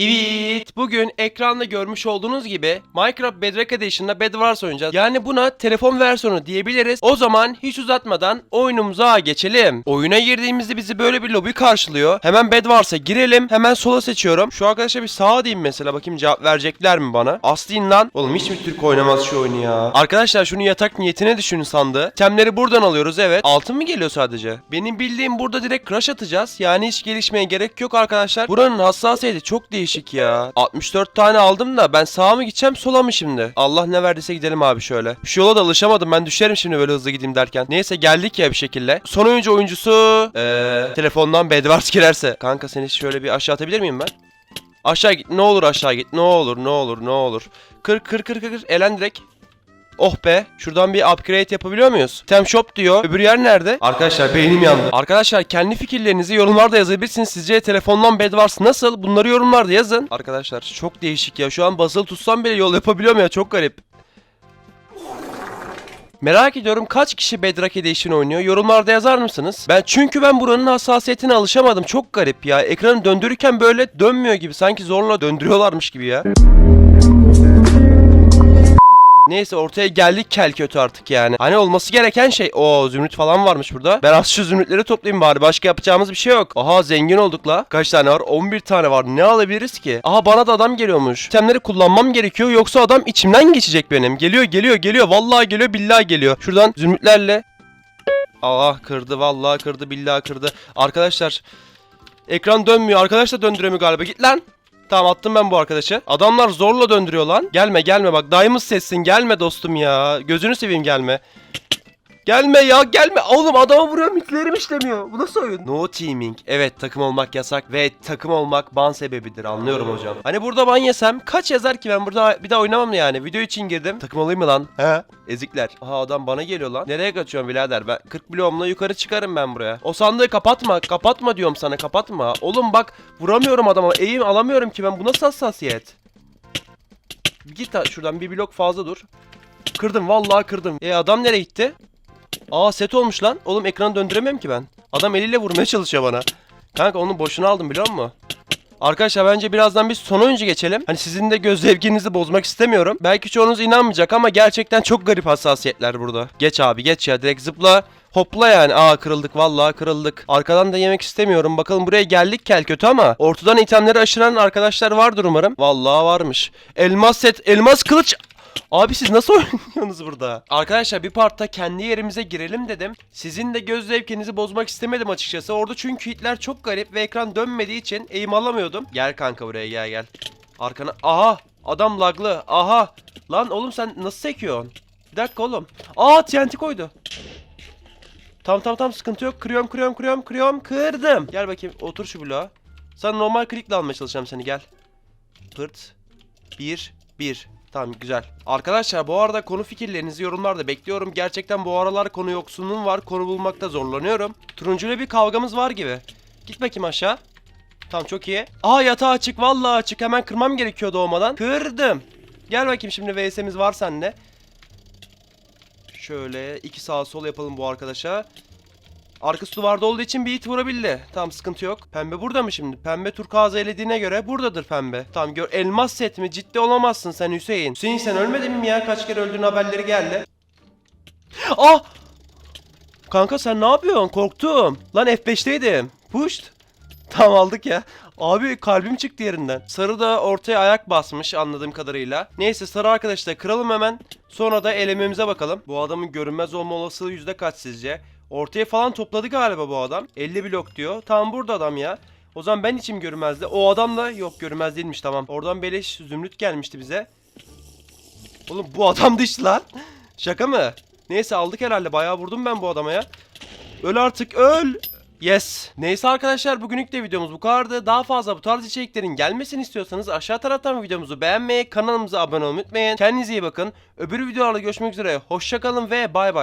Evet, bugün ekranda görmüş olduğunuz gibi Minecraft Bedrock Edition'da Bedwars oynayacağız. Yani buna telefon versiyonu diyebiliriz. O zaman hiç uzatmadan oyunumuza geçelim. Oyuna girdiğimizde bizi böyle bir lobi karşılıyor. Hemen Bedwars'a girelim. Hemen sola seçiyorum. Şu arkadaşa bir sağa diyeyim mesela. Bakayım cevap verecekler mi bana? Aslayın lan. Oğlum hiç mi Türk oynamaz şu oyunu ya? Arkadaşlar şunu yatak niyetine düşünün sandığı. Temleri buradan alıyoruz evet. Altın mı geliyor sadece? Benim bildiğim burada direkt crash atacağız. Yani hiç gelişmeye gerek yok arkadaşlar. Buranın hassasiyeti çok değişik ya. 64 tane aldım da ben sağa mı gideceğim sola mı şimdi? Allah ne verdiyse gidelim abi şöyle. Şu yola da alışamadım ben düşerim şimdi böyle hızlı gideyim derken. Neyse geldik ya bir şekilde. Son oyuncu oyuncusu eee telefondan Bedwars girerse. Kanka seni şöyle bir aşağı atabilir miyim ben? Aşağı git ne olur aşağı git ne olur ne olur ne olur. Kır kır kır kır kır elen direkt. Oh be. Şuradan bir upgrade yapabiliyor muyuz? Tem shop diyor. Öbür yer nerede? Arkadaşlar beynim yandı. Arkadaşlar kendi fikirlerinizi yorumlarda yazabilirsiniz. Sizce telefondan Bedwars nasıl? Bunları yorumlarda yazın. Arkadaşlar çok değişik ya. Şu an basılı tutsam bile yol yapabiliyorum ya. Çok garip. Merak ediyorum kaç kişi Bedrock Edition oynuyor? Yorumlarda yazar mısınız? Ben çünkü ben buranın hassasiyetine alışamadım. Çok garip ya. Ekranı döndürürken böyle dönmüyor gibi. Sanki zorla döndürüyorlarmış gibi ya. Neyse ortaya geldik kel kötü artık yani. Hani olması gereken şey. o zümrüt falan varmış burada. Ben az şu zümrütleri toplayayım bari. Başka yapacağımız bir şey yok. Aha zengin olduk la. Kaç tane var? 11 tane var. Ne alabiliriz ki? Aha bana da adam geliyormuş. Itemleri kullanmam gerekiyor. Yoksa adam içimden geçecek benim. Geliyor geliyor geliyor. Vallahi geliyor billahi geliyor. Şuradan zümrütlerle. Allah kırdı vallahi kırdı billahi kırdı. Arkadaşlar ekran dönmüyor. Arkadaş da döndüremiyor galiba. Git lan. Tamam attım ben bu arkadaşı. Adamlar zorla döndürüyor lan. Gelme gelme bak dayımız sessin gelme dostum ya. Gözünü seveyim gelme. Gelme ya gelme. Oğlum adama vuruyorum mitlerim işlemiyor. Bu nasıl oyun? No teaming. Evet takım olmak yasak ve takım olmak ban sebebidir anlıyorum hocam. Hani burada ban yesem kaç yazar ki ben burada bir daha oynamam yani. Video için girdim. Takım olayım mı lan? He? Ezikler. Aha adam bana geliyor lan. Nereye kaçıyorsun birader? Ben 40 bloğumla yukarı çıkarım ben buraya. O sandığı kapatma. Kapatma diyorum sana kapatma. Oğlum bak vuramıyorum adama. Eğim alamıyorum ki ben. Bu nasıl hassasiyet? Git şuradan bir blok fazla dur. Kırdım vallahi kırdım. E adam nereye gitti? Aa set olmuş lan. Oğlum ekranı döndüremiyorum ki ben. Adam eliyle vurmaya çalışıyor bana. Kanka onu boşuna aldım biliyor musun? Arkadaşlar bence birazdan biz son oyuncu geçelim. Hani sizin de göz zevkinizi bozmak istemiyorum. Belki çoğunuz inanmayacak ama gerçekten çok garip hassasiyetler burada. Geç abi geç ya direkt zıpla. Hopla yani. Aa kırıldık vallahi kırıldık. Arkadan da yemek istemiyorum. Bakalım buraya geldik kel kötü ama ortadan itemleri aşıran arkadaşlar vardır umarım. Vallahi varmış. Elmas set, elmas kılıç. Abi siz nasıl oynuyorsunuz burada? Arkadaşlar bir partta kendi yerimize girelim dedim. Sizin de göz zevkinizi bozmak istemedim açıkçası. Orada çünkü hitler çok garip ve ekran dönmediği için eğim alamıyordum. Gel kanka buraya gel gel. Arkana... Aha! Adam laglı. Aha! Lan oğlum sen nasıl sekiyorsun? Bir dakika oğlum. Aa TNT koydu. Tam tam tam sıkıntı yok. Kırıyorum kırıyorum kırıyorum kırıyorum. Kırdım. Gel bakayım otur şu bloğa. Sen normal klikle almaya çalışacağım seni gel. Pırt. Bir. Bir. Tamam güzel. Arkadaşlar bu arada konu fikirlerinizi yorumlarda bekliyorum. Gerçekten bu aralar konu yoksunluğum var. Konu bulmakta zorlanıyorum. Turuncuyla bir kavgamız var gibi. Git bakayım aşağı. Tamam çok iyi. Aa yatağı açık vallahi açık. Hemen kırmam gerekiyor doğmadan. Kırdım. Gel bakayım şimdi VS'miz var sende. Şöyle iki sağ sol yapalım bu arkadaşa. Arkası duvarda olduğu için bir it vurabildi. Tamam sıkıntı yok. Pembe burada mı şimdi? Pembe turkuazı elediğine göre buradadır pembe. Tamam gör elmas set mi? Ciddi olamazsın sen Hüseyin. Hüseyin sen ölmedin mi ya? Kaç kere öldüğün haberleri geldi. Ah! Kanka sen ne yapıyorsun? Korktum. Lan F5'teydim. Pushed. Tamam aldık ya. Abi kalbim çıktı yerinden. Sarı da ortaya ayak basmış anladığım kadarıyla. Neyse sarı arkadaşlar kıralım hemen. Sonra da elememize bakalım. Bu adamın görünmez olma olasılığı yüzde kaç sizce? Ortaya falan topladı galiba bu adam. 50 blok diyor. Tamam burada adam ya. O zaman ben içim görünmezdi. O adam da yok görünmez değilmiş tamam. Oradan beleş zümrüt gelmişti bize. Oğlum bu adam dış lan. Şaka mı? Neyse aldık herhalde. Bayağı vurdum ben bu adama ya. Öl artık öl. Yes. Neyse arkadaşlar bugünlük de videomuz bu kadardı. Daha fazla bu tarz içeriklerin gelmesini istiyorsanız aşağı taraftan videomuzu beğenmeyi, kanalımıza abone olmayı unutmayın. Kendinize iyi bakın. Öbür videolarda görüşmek üzere. Hoşçakalın ve bay bay.